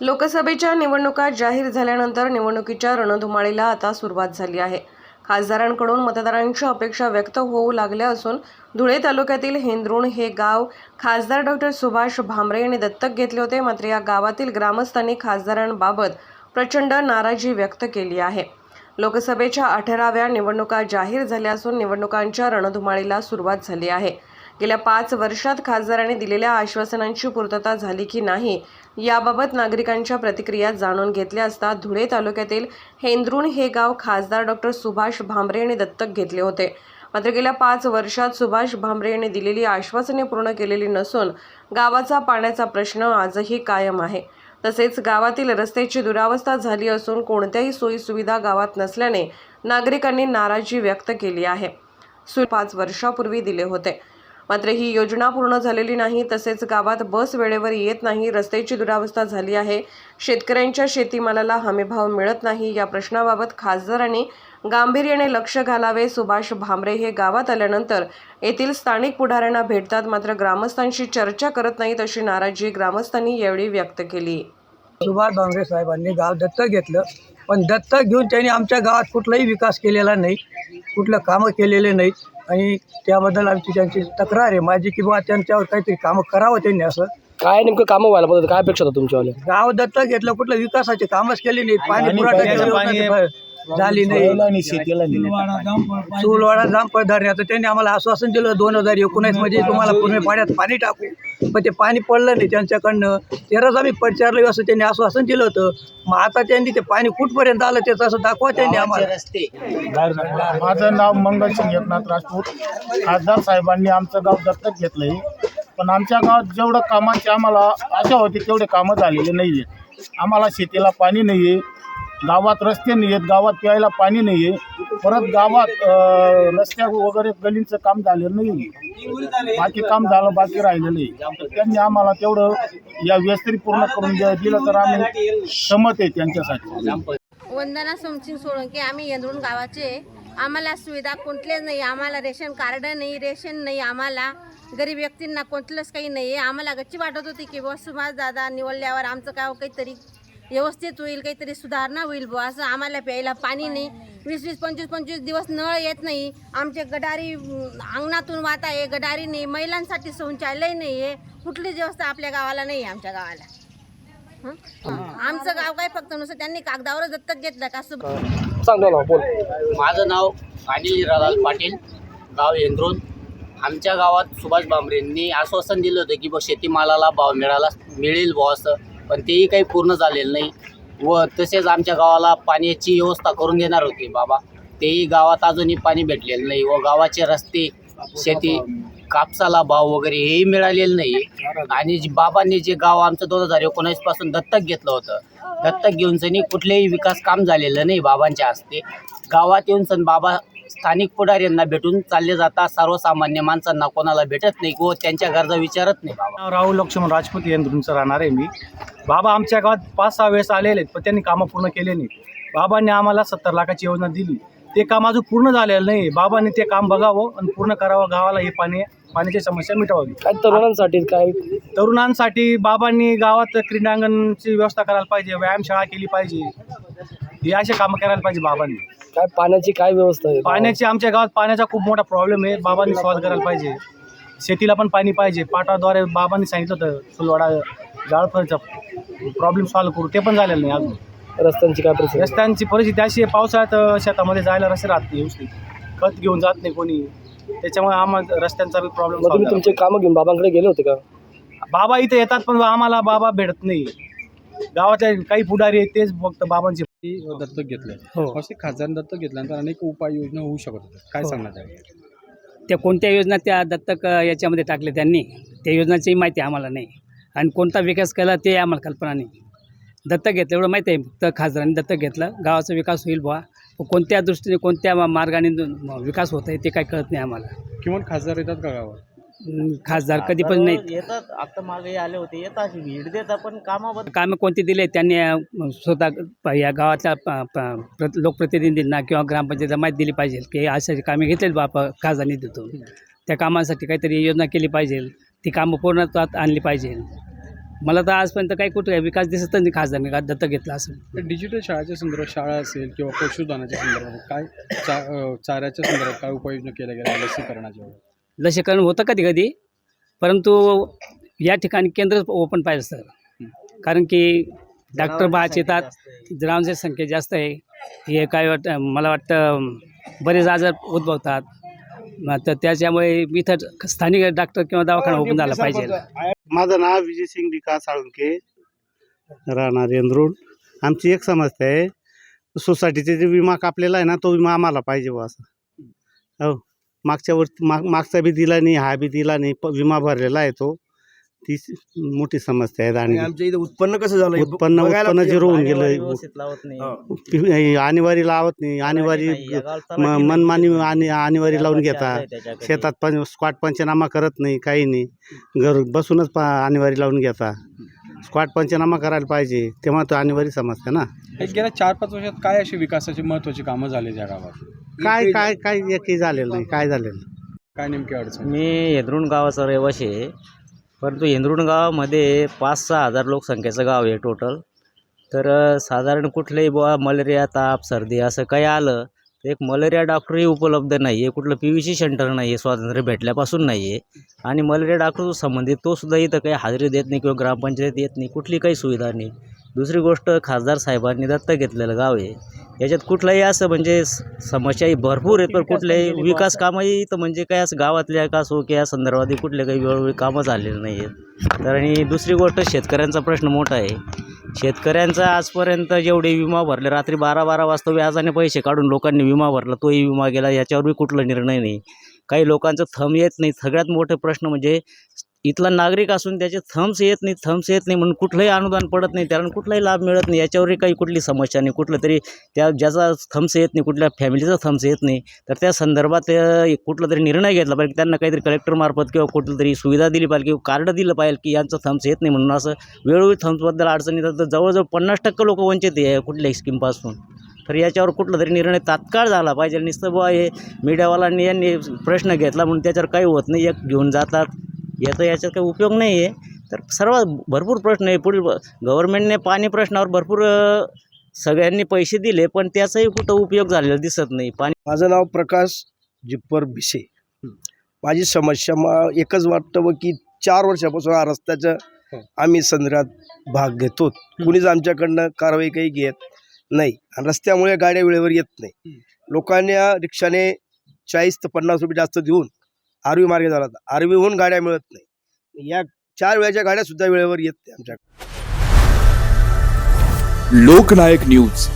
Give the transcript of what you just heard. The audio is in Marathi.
लोकसभेच्या निवडणुका जाहीर झाल्यानंतर निवडणुकीच्या रणधुमाळीला आता सुरुवात झाली आहे. खासदारांकडून मतदारांच्या अपेक्षा व्यक्त होऊ लागल्या असून धुळे तालुक्यातील हेंद्रुण हे गाव खासदार डॉक्टर सुभाष भामरे यांनी दत्तक घेतले होते. मात्र या गावातील ग्रामस्थांनी खासदारांबाबत प्रचंड नाराजी व्यक्त केली आहे. लोकसभेच्या अठराव्या निवडणुका जाहीर झाल्या असून निवडणुकांच्या रणधुमाळीला सुरुवात झाली आहे. गेल्या पाच वर्षात खासदारांनी दिलेल्या आश्वासनांची पूर्तता झाली की नाही याबाबत नागरिकांच्या प्रतिक्रिया जाणून घेतल्या असता धुळे तालुक्यातील हेंद्रुण हे गाव खासदार डॉक्टर सुभाष भामरे यांनी दत्तक घेतले होते. मात्र गेल्या पाच वर्षात सुभाष भामरे यांनी दिलेली आश्वासने पूर्ण केलेली नसून गावाचा पाण्याचा प्रश्न आजही कायम आहे. तसेच गावातील रस्त्याची दुरावस्था झाली असून कोणत्याही सोयीसुविधा गावात नसल्याने नागरिकांनी नाराजी व्यक्त केली आहे. सु पाच वर्षापूर्वी दिले होते. मात्र ही योजना पूर्ण झालेली नाही तसेच गावात बस वेळेवर येत नाही रस्त्याची दुरावस्था झाली आहे. शेतकऱ्यांच्या शेतीमालाला हमीभाव मिळत नाही. या प्रश्नाबाबत खासदारांनी गांभीर्याने लक्ष घालावे. सुभाष भामरे हे गावात आल्यानंतर येथील स्थानिक पुढाऱ्यांना भेटतात. मात्र ग्रामस्थांशी चर्चा करत नाहीत अशी नाराजी ग्रामस्थांनी यावेळी व्यक्त केली. सुभाष भामरे साहेबांनी गाव दत्तक घेतलं पण दत्तक घेऊन त्यांनी आमच्या गावात कुठलाही विकास केलेला नाही कुठलं कामं केलेले नाहीत. आणि त्याबद्दल आमची त्यांची तक्रार आहे. माझी की बाबा त्यांच्यावर काहीतरी कामं करावं त्यांनी असं. काय नेमकं कामं व्हायला पाहिजे काय अपेक्षा होतं तुमच्यावाले गाव दत्तक घेतलं कुठलं विकासाचे कामच केले नाहीत पाणी पुरवठा झाली नाही. चुलवाडा जामपळ धरण्याचं त्यांनी आम्हाला आश्वासन दिलं दोन हजार एकोणीसमध्ये तुम्हाला पूर्ण पाण्यात पाणी टाकू. पण ते पाणी पडलं नाही त्यांच्याकडनं. तेराच आम्ही पडचारलं असं त्यांनी आश्वासन दिलं होतं. मग आता त्यांनी ते पाणी कुठपर्यंत आलं ते तसं दाखवा त्यांनी आम्हाला. माझं नाव मंगलसिंग एकनाथ राजपूत. खासदार साहेबांनी आमचं गाव दत्तक घेतलंय. पण आमच्या गावात जेवढं कामाची आम्हाला आशा होती तेवढे कामं झालेले नाही आहेत आम्हाला शेतीला पाणी नाही आहे गावात रस्ते नाही आहेत गावात प्यायला पाणी नाही आहे. परत गावात रस्त्या वगैरे गलींचं काम झालेलं नाही बाकी काम झालं बाकी राहिलेलं आहे. त्यांनी आम्हाला तेवढं या व्यस्तरी पूर्ण करून दिलं तर आम्ही सहमत आहे त्यांच्यासाठी. वंदना सोमसिंग सोळंकी आम्ही येंद्रून गावाचे आम्हाला सुविधा कोणत्याच नाही आम्हाला रेशन कार्ड नाही रेशन नाही आम्हाला गरीब व्यक्तींना कोणतंच काही नाही आहे. आम्हाला गच्ची वाटत होती की बस सुभाष दादा निवडल्यावर आमचं काय हो काहीतरी व्यवस्थित होईल काहीतरी सुधारणा होईल बुवा असं आम्हाला प्यायला पाणी नाही. वीस वीस पंचवीस पंचवीस दिवस नळ येत नाही. आमचे गडारी अंगणातून वाहत आहे गडारी नाही. महिलांसाठी शौचालय नाही आहे कुठलीच व्यवस्था आपल्या गावाला नाही आहे आमच्या गावाला. हं? आमचं गाव काय फक्त नुसतं त्यांनी कागदावरच दत्तक घेतलं का सुब बोल. माझं नाव अनिल हिरालाल पाटील गाव येंद्रून आमच्या गावात सुभाष भामरेंनी आश्वासन दिलं होतं की ब शेतीमालाला भाव मिळाला मिळेल बुवा असं. पण तेही काही पूर्ण झालेलं नाही. व तसेच आमच्या गावाला पाण्याची व्यवस्था करून देणार होती बाबा. तेही गावात अजूनही पाणी भेटलेलं नाही व गावाचे रस्ते शेती कापसाला भाव वगैरे हेही मिळालेलं नाही आणि जे बाबांनी जे गाव आमचं दोन हजार एकोणीसपासून दत्तक घेतलं होतं. दत्तक घेऊन सनी कुठलेही विकास काम झालेलं नाही बाबांच्या हस्ते. गावात येऊन सण बाबा स्थानिक पुढाऱ्यांना भेटून चालले जातात सर्वसामान्य माणसांना कोणाला भेटत नाही व त्यांच्या गरजा विचारत नाही. बाबा राहुल लक्ष्मण राजपूत यंत्रणचं राहणार आहे मी. बाबा आमच्या गावात पाच सहा वेळेस आलेले आहेत पण त्यांनी कामं पूर्ण केले नाही बाबांनी आम्हाला सत्तर लाखाची योजना दिली. ते काम अजून पूर्ण झालेलं नाही. बाबांनी ते काम बघावं आणि पूर्ण करावं. गावाला ही पाणी पाण्याची समस्या मिटवावी. काय तरुणांसाठी काय तरुणांसाठी बाबांनी गावात क्रीडांगणची व्यवस्था करायला पाहिजे व्यायामशाळा केली पाहिजे. हे असे कामं करायला पाहिजे बाबांनी. काय पाण्याची काय व्यवस्था आहे? पाण्याची आमच्या गावात पाण्याचा खूप मोठा प्रॉब्लेम आहे. बाबांनी सॉल्व्ह करायला पाहिजे. शेतीला पण पाणी पाहिजे. पाटाद्वारे बाबांनी सांगितलं होतं फुलवाडा जाळफळचा प्रॉब्लेम सॉल्व्ह करू. ते पण झालेलं नाही अजून. रस्त्यांची काय परिस्थिती? रस्त्यांची परिस्थिती अशी आहे पावसाळ्यात अं, शेतामध्ये जायला रस्ते राहत नाही व्यवस्थित. खत घेऊन जात नाही कोणी. त्याच्यामुळे आम्हाला रस्त्यांचा बी मग तुम्ही प्रॉब्लेम तुमचे कामं घेऊन बाबांकडे गेले होते का? बाबा इथे येतात पण आम्हाला बाबा भेटत नाही. गावातल्या काही पुढारी आहेत तेच फक्त बाबांचे दत्तक घेतलंय. हो. असे खासदार दत्तक घेतल्यानंतर अनेक उपाययोजना होऊ शकत होत्या. काय हो. सांगण्यात आहे त्या कोणत्या योजना त्या दत्तक अ, याच्यामध्ये टाकल्या त्यांनी? त्या योजनाची माहिती आम्हाला नाही. आणि कोणता विकास केला ते आम्हाला कल्पना नाही. दत्तक घेतलं एवढं माहिती आहे. फक्त खासदारांनी दत्तक घेतलं. गावाचा विकास होईल बुवा. पण कोणत्या दृष्टीने कोणत्या मा- मार्गाने द- विकास होत आहे ते काही कळत नाही आम्हाला. किमान खासदार येतात का गावात? खासदार कधी पण नाही येतात आता मागे आले होते येतात भीड देतात पण कामाबद्दल कामं कोणती दिले त्यांनी स्वतः प- या गावातल्या प- प- प्र- लोकप्रतिनिधींना किंवा ग्रामपंचायतीला माहिती दिली पाहिजे की अशा कामे घेतलेत बापा खासदार निधीतून त्या कामांसाठी काहीतरी योजना केली पाहिजे. ती कामं पूर्णत्वात आणली पाहिजे. मला तर आजपर्यंत काही कुठे विकास दिसत नाही खासदारने का दत्तक घेतला असं. तर डिजिटल शाळेच्या संदर्भात शाळा असेल किंवा पशुधनाच्या संदर्भात काय चा चाऱ्याच्या संदर्भात काय उपाययोजना केल्या गेल्या लसीकरणाच्या? लसीकरण होतं कधी कधी परंतु या ठिकाणी केंद्र ओपन पाहिजे सर कारण की डॉक्टर बाच येतात ग्रामची संख्या जास्त आहे. हे काय वाटतं मला वाटतं बरेच आजार उद्भवतात. मग तर त्याच्यामुळे इथं स्थानिक डॉक्टर किंवा दवाखाना ओपन झाला पाहिजे. माझं नाव विजय सिंग विकास साळुंके. राहणार येंद्रून आमची एक समस्या आहे सोसायटीचे जे विमा कापलेला आहे ना तो विमा आम्हाला पाहिजे बुवा असं. हो. मागच्या वर्षी माग मागचा बी दिला नाही हा बी दिला नाही प- विमा भरलेला आहे तो. ती स- मोठी समस्या आहे आणि आमच्या इथे उत्पन्न कसं झालं? उत्पन्न उत्पन्न झिरो होऊन गेलं लावत नाही. आणीवारी लावत नाही. आणीवारी म- मनमानी आणि आणीवारी लावून घेतात शेतात पण स्क्वॉट पंचनामा करत नाही काही नाही. घर बसूनच पा आणीवारी लावून घेता. स्क्वॉट पंचनामा करायला पाहिजे. तेव्हा तो आणीवारी समजते ना. गेल्या चार पाच वर्षात काय अशी विकासाची महत्त्वाची कामं झाली त्या गावात? काय काय काय एकही झालेलं नाही काय झालेलं नाही. काय नेमकी अडचण? मी हेंद्रुण गावाचा रहिवासी आहे. परंतु हेंद्रुण गावामध्ये पाच सहा हजार लोकसंख्येचं गाव आहे टोटल तर अ, साधारण कुठलंही बुवा मलेरिया ताप सर्दी असं काही आलं तर एक मलेरिया डॉक्टरही उपलब्ध नाही आहे. कुठलं पी व्ही सी सेंटर नाही आहे स्वातंत्र्य भेटल्यापासून नाही आहे. आणि मलेरिया डॉक्टर संबंधित तो सुद्धा इथं काही हजेरी देत नाही किंवा ग्रामपंचायत येत नाही कुठली काही सुविधा नाही. दुसरी गोष्ट खासदार साहेबांनी दत्तक घेतलेलं गाव आहे. याच्यात कुठलाही असं म्हणजे स- समस्याही भरपूर आहेत पण कुठल्याही विकास कामंही इथं म्हणजे काय असं गावातल्या का असो की या संदर्भात कुठले काही वेळोवेळी कामं झालेली नाही आहेत. तर आणि दुसरी गोष्ट शेतकऱ्यांचा प्रश्न मोठा आहे. शेतकऱ्यांचा आजपर्यंत जेवढे विमा भरले रात्री बारा बारा वाजता व्याजाने पैसे काढून लोकांनी विमा भरला तोही विमा गेला याच्यावरही कुठला निर्णय नाही. काही लोकांचं थंब येत नाही. सगळ्यात मोठे प्रश्न म्हणजे इथला नागरिक असून त्याचे थम्स येत नाही थम्स येत नाही म्हणून कुठलंही अनुदान पडत नाही त्याला कुठलाही लाभ मिळत नाही याच्यावरही काही कुठली समस्या नाही. कुठलं तरी त्या ज्याचा थम्स येत नाही कुठल्या फॅमिलीचा थम्स येत नाही तर त्या संदर्भात कुठला तरी निर्णय घेतला पाहिजे त्यांना काहीतरी कलेक्टरमार्फत किंवा कुठलं तरी सुविधा दिली पाहिजे किंवा कार्ड दिलं पाहिजे की यांचं थम्स येत नाही म्हणून असं वेळोवेळी थम्सबद्दल अडचण येतात. तर जवळजवळ पन्नास टक्के लोक वंचित आहे कुठल्याही स्कीमपासून तर याच्यावर कुठला तरी निर्णय तात्काळ झाला पाहिजे. नुसतं बुवा हे मीडियावाल्यांनी यांनी प्रश्न घेतला म्हणून त्याच्यावर काही होत नाही. एक घेऊन जातात. याचा याच्यात काही उपयोग नाही आहे. तर सर्व भरपूर प्रश्न आहे. पुढील गव्हर्नमेंटने पाणी प्रश्नावर भरपूर सगळ्यांनी पैसे दिले पण त्याचाही कुठं उपयोग झालेला दिसत नाही. पाणी माझं नाव प्रकाश जिप्पर भिसे. माझी समस्या मग एकच वाटतं व की चार वर्षापासून हा रस्त्याचं आम्ही संदर्भात भाग घेतो कुणीच आमच्याकडनं कारवाई काही घेत नाही. आणि रस्त्यामुळे गाड्या वेळेवर येत नाही. लोकांनी रिक्षाने चाळीस ते पन्नास रुपये जास्त देऊन आरवी मार्गे झाला आरवीहून गाड्या मिळत नाही. या चार वेळाच्या गाड्या सुद्धा वेळेवर येत नाही आमच्या लोकनायक न्यूज.